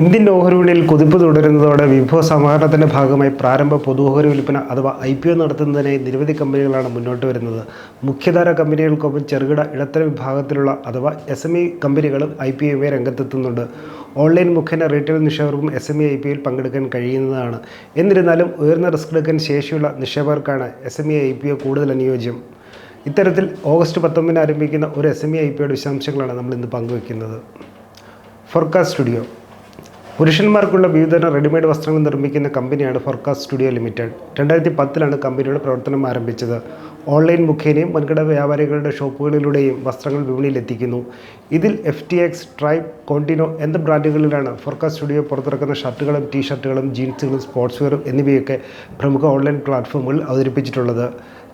Indian ഓഹരി കുതിപ്പ് തുടരുന്നതോടെ വിഭവ സമാഹരണത്തിന്റെ ഭാഗമായി പ്രാരംഭ പൊതുഓഹരി വിൽപ്പന അഥവാ ഐ പി ഒ നടത്തുന്നതിനായി നിരവധി കമ്പനികളാണ് മുന്നോട്ട് വരുന്നത്. മുഖ്യധാര കമ്പനികൾക്കൊപ്പം ചെറുകിട ഇടത്തരം വിഭാഗത്തിലുള്ള അഥവാ എസ് എം ഇ കമ്പനികളും ഐ പി ഒയുമായി രംഗത്തെത്തുന്നുണ്ട്. ഓൺലൈൻ മുഖേന retail നിക്ഷേപകർക്കും S M E I P ഒയിൽ പങ്കെടുക്കാൻ കഴിയുന്നതാണ്. എന്നിരുന്നാലും ഉയർന്ന റിസ്ക് എടുക്കാൻ ശേഷിയുള്ള നിക്ഷേപകർക്കാണ് S M E I P O കൂടുതൽ അനുയോജ്യം. ഇത്തരത്തിൽ ഓഗസ്റ്റ് പത്തൊമ്പതിന് ആരംഭിക്കുന്ന ഒരു S M E I P ഒയുടെ വിശദാംശങ്ങളാണ് നമ്മൾ ഇന്ന് പങ്കുവയ്ക്കുന്നത് ഫോർകാസ്റ്റ് സ്റ്റുഡിയോ. പുരുഷന്മാർക്കുള്ള വിവിധതരം റെഡിമെയ്ഡ് വസ്ത്രങ്ങൾ നിർമ്മിക്കുന്ന കമ്പനിയാണ് ഫോർകാസ്റ്റ് സ്റ്റുഡിയോ ലിമിറ്റഡ് രണ്ടായിരത്തി പത്തിലാണ് കമ്പനിയുടെ പ്രവർത്തനം ആരംഭിച്ചത്. ഓൺലൈൻ മുഖേനയും വൻകിട വ്യാപാരികളുടെ ഷോപ്പുകളിലൂടെയും വസ്ത്രങ്ങൾ വിപണിയിലെത്തിക്കുന്നു. ഇതിൽ F T X tribe Contino എന്ന ബ്രാൻഡുകളിലാണ് ഫോർകാസ്റ്റ് സ്റ്റുഡിയോ പുറത്തിറക്കുന്ന ഷർട്ടുകളും ടീ ഷർട്ടുകളും ജീൻസുകളും സ്പോർട്സ് വെയറും എന്നിവയൊക്കെ പ്രമുഖ ഓൺലൈൻ പ്ലാറ്റ്ഫോമുകളിൽ അവതരിപ്പിച്ചിട്ടുള്ളത്.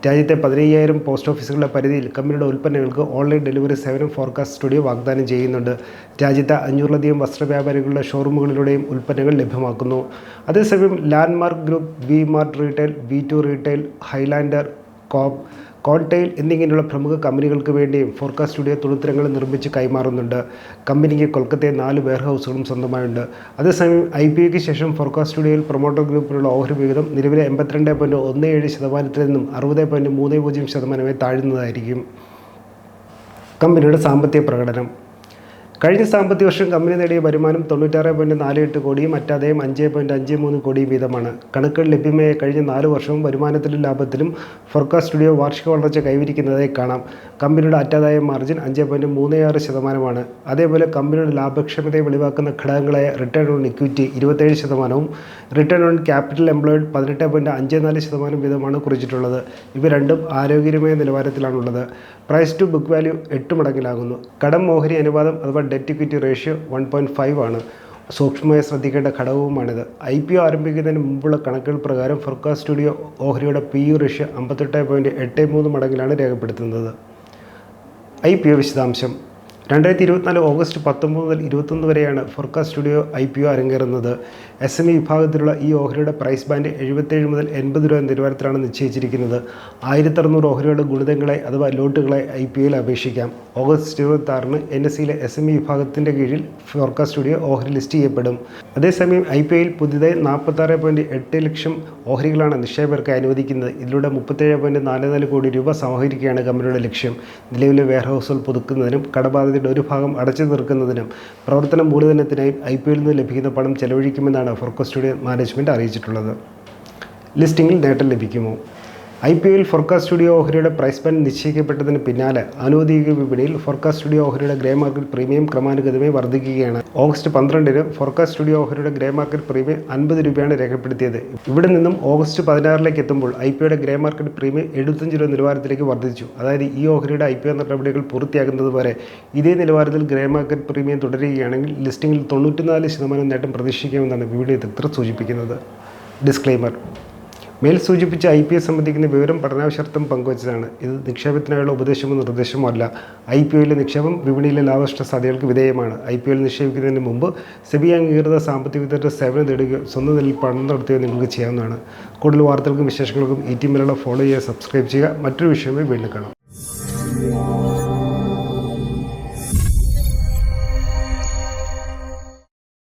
രാജ്യത്തെ പതിനയ്യായിരം പോസ്റ്റ് ഓഫീസുകളുടെ പരിധിയിൽ കമ്പനിയുടെ ഉൽപ്പന്നങ്ങൾക്ക് ഓൺലൈൻ ഡെലിവറി സേവനം ഫോർകാസ്റ്റ് സ്റ്റുഡിയോ വാഗ്ദാനം ചെയ്യുന്നുണ്ട്. രാജ്യത്തെ അഞ്ഞൂറിലധികം വസ്ത്രവ്യാപാരികളുടെ ഷോറൂമുകളിലൂടെയും ഉൽപ്പന്നങ്ങൾ ലഭ്യമാക്കുന്നു. അതേസമയം landmark group V mart retail V two retail highlander കോപ്പ് കോൺടെയിൽ എന്നിങ്ങനെയുള്ള പ്രമുഖ കമ്പനികൾക്ക് വേണ്ടിയും ഫോർകാസ്റ്റ് സ്റ്റുഡിയോ തുണിത്തരങ്ങൾ നിർമ്മിച്ച് കൈമാറുന്നുണ്ട്. കമ്പനിക്ക് കൊൽക്കത്തയിൽ നാല് വെയർ ഹൗസുകളും സ്വന്തമായുണ്ട്. അതേസമയം ഐ പി ഒക്ക് ശേഷം ഫോർകാസ്റ്റ് സ്റ്റുഡിയോയിൽ പ്രൊമോട്ടർ ഗ്രൂപ്പിലുള്ള ഓഹരി വിഹിതം നിലവിലെ എൺപത്തിരണ്ട് പോയിന്റ് ഒന്ന് ഏഴ് ശതമാനത്തിൽ നിന്നും അറുപത് പോയിന്റ് മൂന്ന് പൂജ്യം ശതമാനമായി താഴ്ന്നതായിരിക്കും. കമ്പനിയുടെ സാമ്പത്തിക പ്രകടനം. കഴിഞ്ഞ സാമ്പത്തിക വർഷം കമ്പനി നേടിയ വരുമാനം തൊണ്ണൂറ്റാറ് പോയിന്റ് നാല് എട്ട് കോടിയും മറ്റാദായം അഞ്ച് പോയിന്റ് അഞ്ച് മൂന്ന് കോടിയും വീതമാണ്. കണക്കുകൾ ലഭ്യമായ കഴിഞ്ഞ നാല് വർഷവും വരുമാനത്തിലും ലാഭത്തിലും ഫോർകാസ്റ്റ് സ്റ്റുഡിയോ വാർഷിക വളർച്ച കൈവരിക്കുന്നതായി കാണാം. കമ്പനിയുടെ അറ്റാദായ മാർജിൻ അഞ്ച് പോയിന്റ് മൂന്ന് ആറ് ശതമാനമാണ്. അതേപോലെ കമ്പനിയുടെ ലാഭക്ഷമതയെ വെളിവാക്കുന്ന ഘടകങ്ങളായ റിട്ടേൺ ഓൺ ഇക്വിറ്റി ഇരുപത്തേഴ് ശതമാനവും റിട്ടേൺ ഓൺ ക്യാപിറ്റൽ എംപ്ലോയിഡ് പതിനെട്ട് പോയിന്റ് അഞ്ച് നാല് ശതമാനം വീതമാണ് കുറിച്ചിട്ടുള്ളത്. ഇവ രണ്ടും ആരോഗ്യകരമായ നിലവാരത്തിലാണുള്ളത്. പ്രൈസ് ടു ബുക്ക് വാല്യൂ എട്ട് മടങ്ങിലാകുന്നു. കടം മോഹരി അനുപാതം അഥവാ debt equity ratio one point five ആണ്. സൂക്ഷ്മമായി ശ്രദ്ധിക്കേണ്ട ഘടകവുമാണിത്. ഐ പി ഒ ആരംഭിക്കുന്നതിന് മുമ്പുള്ള കണക്കുകൾ പ്രകാരം ഫോർകാസ്റ്റ് സ്റ്റുഡിയോ ഓഹരിയുടെ പി യു റേഷ്യോ അമ്പത്തെട്ട് പോയിന്റ് എട്ട് മൂന്ന് മടങ്ങിലാണ് രേഖപ്പെടുത്തുന്നത്. ഐ പി ഒ വിശദാംശം. രണ്ടായിരത്തി ഇരുപത്തിനാല് ഓഗസ്റ്റ് പത്തൊമ്പത് മുതൽ ഇരുപത്തൊന്ന് വരെയാണ് forecast studio I P O അരങ്ങേറുന്നത്. എസ് എം ഇ വിഭാഗത്തിലുള്ള ഈ ഓഹരിയുടെ പ്രൈസ് ബാൻഡ് എഴുപത്തേഴ് മുതൽ എൺപത് രൂപ നിലവാരത്തിലാണ് നിശ്ചയിച്ചിരിക്കുന്നത്. ആയിരത്തി അറുന്നൂറ് ഓഹരികളുടെ ഗുണിതങ്ങളെ അഥവാ ലോട്ടുകളെ ഐ പി ഒയിൽ അപേക്ഷിക്കാം. ഓഗസ്റ്റ് ഇരുപത്തി ആറിന് എൻ എസ് സിയിലെ എസ് എം ഇ വിഭാഗത്തിന്റെ കീഴിൽ ഫോർകാസ്റ്റ് സ്റ്റുഡിയോ ഓഹരി ലിസ്റ്റ് ചെയ്യപ്പെടും. അതേസമയം ഐ പി ഒയിൽ പുതിയതായി നാൽപ്പത്താറ് പോയിന്റ് എട്ട് ലക്ഷം ഓഹരികളാണ് നിക്ഷേപകർക്ക് അനുവദിക്കുന്നത്. ഇതിലൂടെ മുപ്പത്തേഴ് പോയിന്റ് നാല് നാല് കോടി രൂപ സമാഹരിക്കുകയാണ് കമ്പനിയുടെ ലക്ഷ്യം. നിലവിലെ വെയർഹൗസുകൾ പുതുക്കുന്നതിനും കടബാധ്യതയുടെ ഒരു ഭാഗം അടച്ചു തീർക്കുന്നതിനും പ്രവർത്തന മൂലധനത്തിനായി ഐ പി എല്ലിൽ നിന്ന് ലഭിക്കുന്ന പണം ചെലവഴിക്കുമെന്നാണ് ഫോർക്കോ സ്റ്റുഡിയോ മാനേജ്മെന്റ് അറിയിച്ചിട്ടുള്ളത്. ലിസ്റ്റിംഗിൽ നേട്ടം ലഭിക്കുമോ? I P L forecast studio ഓഹരിയുടെ price pen നിശ്ചയിക്കപ്പെട്ടതിന് പിന്നാലെ അനൗദ്യോഗിക വിപണിയിൽ ഫോർക്കാസ്റ്റ് സ്റ്റുഡിയോ ഓഹരിയുടെ ഗ്രേ മാർക്കറ്റ് പ്രീമിയം ക്രമാനുഗതമായി വർദ്ധിക്കുകയാണ്. ഓഗസ്റ്റ് പന്ത്രണ്ടിന് ഫോർക്കാസ്റ്റ് സ്റ്റുഡിയോ ഓഹരിയുടെ ഗ്രേ മാർക്കറ്റ് പ്രീമിയം അൻപത് രൂപയാണ് രേഖപ്പെടുത്തിയത്. ഇവിടെ നിന്നും ഓഗസ്റ്റ് പതിനാറിലേക്ക് എത്തുമ്പോൾ ഐ പി ഒയുടെ ഗ്രേ മാർക്കറ്റ് പ്രീമിയം എഴുപത്തഞ്ച് രൂപ നിലവാരത്തിലേക്ക് വർദ്ധിച്ചു. അതായത് ഈ ഓഹരിയുടെ ഐ പി ഒ നടപടികൾ പൂർത്തിയാകുന്നത് വരെ ഇതേ നിലവാരത്തിൽ ഗ്രേ മാർക്കറ്റ് പ്രീമിയം തുടരുകയാണെങ്കിൽ ലിസ്റ്റിംഗിൽ തൊണ്ണൂറ്റിനാല് ശതമാനം നേട്ടം പ്രതീക്ഷിക്കാമെന്നാണ് വിപണി വിദഗ്ധർ സൂചിപ്പിക്കുന്നത്. ഡിസ്ക്ലെയിമർ. മേൽ സൂചിപ്പിച്ച ഐ പി എസ് സംബന്ധിക്കുന്ന വിവരം പഠനാവശ്യാർത്ഥം പങ്കുവച്ചതാണ്. ഇത് നിക്ഷേപത്തിനായുള്ള ഉപദേശമോ നിർദ്ദേശമോ അല്ല. ഐ പി ഒയിലെ നിക്ഷേപം വിപണിയിലെ ലാഭനഷ്ട സാധ്യതകൾക്ക് വിധേയമാണ്. ഐ പി ഒയിൽ നിക്ഷേപിക്കുന്നതിന് മുമ്പ് സെബി അംഗീകൃത സാമ്പത്തിക വിദഗ്ധരുടെ സേവനം തേടുകയോ സ്വന്തം നിലയിൽ പണം നടത്തുകയോ നിങ്ങൾക്ക് ചെയ്യാവുന്നതാണ്. കൂടുതൽ വാർത്തകൾക്കും വിശേഷങ്ങൾക്കും ഈ മലയാളം ഫോളോ ചെയ്യുക സബ്സ്ക്രൈബ് ചെയ്യുക. മറ്റൊരു വിഷയമായി വീണ്ടും കാണാം.